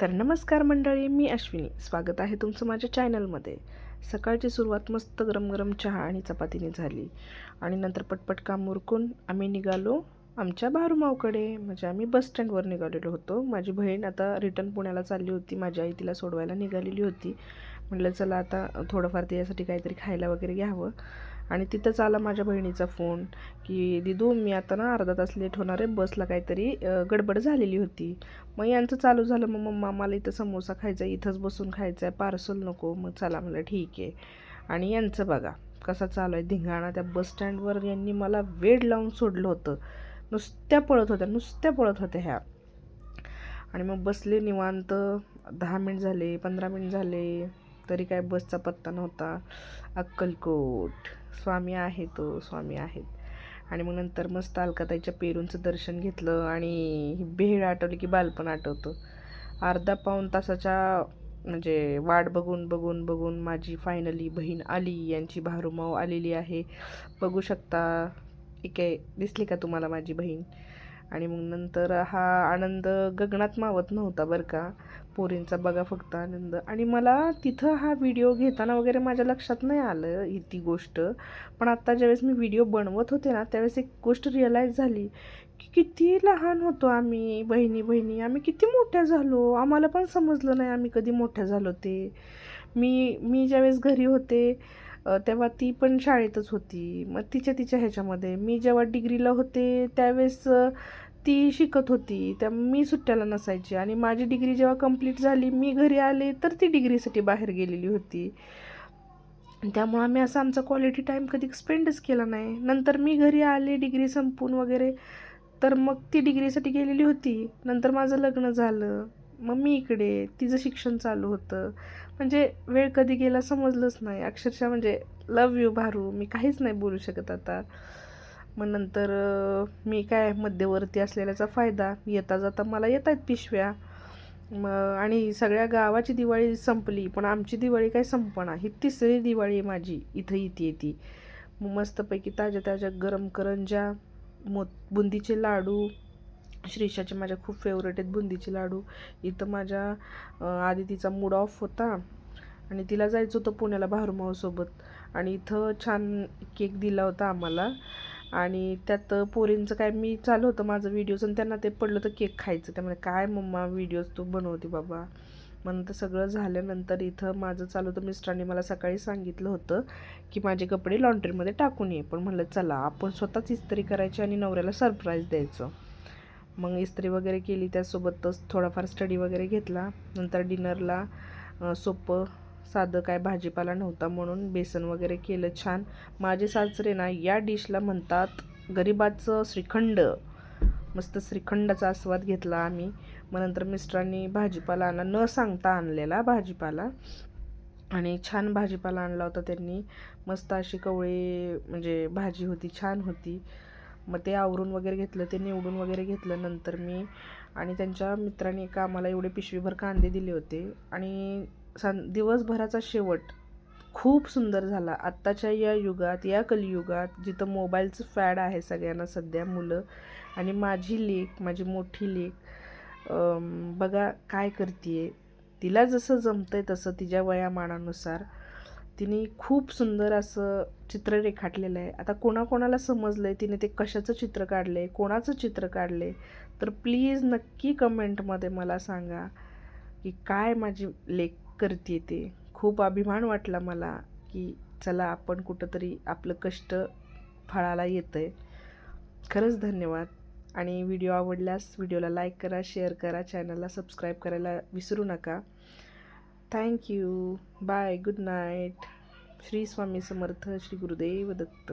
तर नमस्कार मंडळी मी अश्विनी. स्वागत आहे तुमचं माझ्या चॅनलमध्ये. सकाळची सुरुवात मस्त गरम गरम चहा आणि चपातीने झाली. आणि नंतर पटपट काम उरकून आम्ही निघालो आमच्या भारुमावकडे. म्हणजे आम्ही बस स्टँडवर निघालेलो होतो. माझी बहीण आता रिटर्न पुण्याला चालली होती. माझी आई तिला सोडवायला निघालेली होती. म्हटलं चला आता थोडंफार त्यासाठी काहीतरी खायला वगैरे घ्यावं. आणि तिथंच आला माझ्या बहिणीचा फोन की दिदू मी आता ना अर्धा तास लेट होणार आहे बसला काहीतरी गडबड झालेली होती. मग यांचं चालू झालं मग मम्मा मला इथं समोसा खायचा आहे इथंच बसून खायचा आहे पार्सल नको मग चला म्हणलं ठीक आहे. आणि यांचं बघा कसा चालू आहे धिंगाणा त्या बसस्टँडवर यांनी मला वेड लावून सोडलं होतं. नुसत्या पळत होत्या नुसत्या पळत होत्या ह्या. आणि मग बसले निवांत दहा मिनिट झाले पंधरा मिनिट झाले. तरी काय बसचा पत्ता नव्हता. अक्कलकोट. स्वामी आहे तो हो, स्वामी आहेत. आणि मग नंतर मस्त अलकाताईच्या पेरूंचं दर्शन घेतलं आणि ही भेळ आठवली की बालपण आठवतं. अर्धा पाऊण तासाच्या म्हणजे वाट बघून बघून बघून माझी फायनली बहीण आली. यांची भारूमाव आलेली आहे. बघू शकता ठीक आहे दिसली का तुम्हाला माझी बहीण? आणि मग नंतर हा आनंद गगनात मावत नव्हता बरं का. पोरींचा बघा फक्त आनंद. आणि मला तिथं हा व्हिडिओ घेताना वगैरे माझ्या लक्षात नाही आलं ही ती गोष्ट. पण आत्ता ज्यावेळेस मी व्हिडिओ बनवत होते ना त्यावेळेस एक गोष्ट रिअलाईज झाली की किती लहान होतो आम्ही बहिणी बहिणी. आम्ही किती मोठ्या झालो. आम्हाला पण समजलं नाही आम्ही कधी मोठ्या झालो ते. मी मी ज्यावेळेस घरी होते तेव्हा ती पण शाळेतच होती. मग तिच्या तिच्या ह्याच्यामध्ये. मी जेव्हा डिग्रीला होते त्यावेळेस ती शिकत होती. त्या मी सुट्ट्याला नसायची. आणि माझी डिग्री जेव्हा कंप्लीट झाली मी घरी आले तर ती डिग्रीसाठी बाहेर गेलेली होती. त्यामुळं आम्ही असा आमचा क्वालिटी टाईम कधी स्पेंडच केला नाही. नंतर मी घरी आले डिग्री संपून वगैरे तर मग ती डिग्रीसाठी गेलेली होती. नंतर माझं लग्न झालं. मग मी इकडे तिचं शिक्षण चालू होतं. म्हणजे वेळ कधी गेला समजलंच नाही. अक्षरशः म्हणजे लव यू भारू. मी काहीच नाही बोलू शकत आता. मग नंतर मी काय मध्यवर्ती असलेल्याचा फायदा? येता जाता मला येत आहेत पिशव्या. मग आणि सगळ्या गावाची दिवाळी संपली पण आमची दिवाळी काय संपणार ही तिसरी दिवाळी आहे माझी. इथं येते. ती मग मस्तपैकी ताज्या ताज्या गरम करंजा मो बुंदीचे लाडू श्रीषाचे माझ्या खूप फेवरेट आहेत बुंदीचे लाडू. इथं माझ्या आधी आदितीचा मूड ऑफ होता. आणि तिला जायचं होतं पुण्याला भारुमावसोबत. आणि इथं छान केक दिला होता आम्हाला. आणि त्यात पोरींचं काय मी चालू होतं माझं व्हिडिओज आणि त्यांना ते पडलं तर केक खायचं. त्यामुळे काय मम्मा व्हिडिओज तू बनवते बाबा? मग तर सगळं झाल्यानंतर इथं माझं चालू होतं. मिस्टरांनी मला सकाळी सांगितलं होतं की माझे कपडे लॉन्ड्रीमध्ये टाकून ये. पण म्हणलं चला आपण स्वतःच इस्त्री करायची आणि नवऱ्याला सरप्राईज द्यायचं. मग इस्त्री वगैरे केली त्यासोबतच थोडाफार स्टडी वगैरे घेतला. नंतर डिनरला सोपं साधं काय भाजीपाला नव्हता म्हणून बेसन वगैरे केलं छान. माझे सासरे ना या डिशला म्हणतात गरिबाचं श्रीखंड. मस्त श्रीखंडाचा आस्वाद घेतला आम्ही. मग नंतर मिस्टरांनी भाजीपाला आणला. न सांगता आणलेला भाजीपाला. आणि छान भाजीपाला आणला होता त्यांनी. मस्त अशी कवळी म्हणजे भाजी होती छान होती. मग ते आवरून वगैरे घेतलं ते निवडून वगैरे घेतलं नंतर मी. आणि त्यांच्या मित्राने एका आम्हाला एवढे पिशवीभर कांदे दिले होते. आणि सं दिवसभराचा शेवट खूप सुंदर झाला. आत्ताच्या या युगात या कलियुगात जिथं मोबाईलचं फॅड आहे सगळ्यांना सध्या मुलं आणि माझी लेख माझी मोठी लेख बघा काय करते तिला जसं जमतंय तसं तिच्या वयामानानुसार तिने खूप सुंदर असं चित्र रेखाटलेलं आहे. आता कोणाकोणाला समजलं आहे तिने ते कशाचं चित्र काढलं आहे कोणाचं चित्र काढलं आहे तर प्लीज नक्की कमेंटमध्ये मला सांगा की काय माझी लेख करते ते. खूप अभिमान वाटला मला की चला आपण कुठंतरी आपलं कष्ट फळाला येतं आहे खरंच धन्यवाद. आणि व्हिडिओ आवडल्यास व्हिडिओला लाईक करा शेअर करा चॅनलला सबस्क्राईब करायला विसरू नका. Thank you bye good night Shri Swami Samarth Shri Gurudev Datta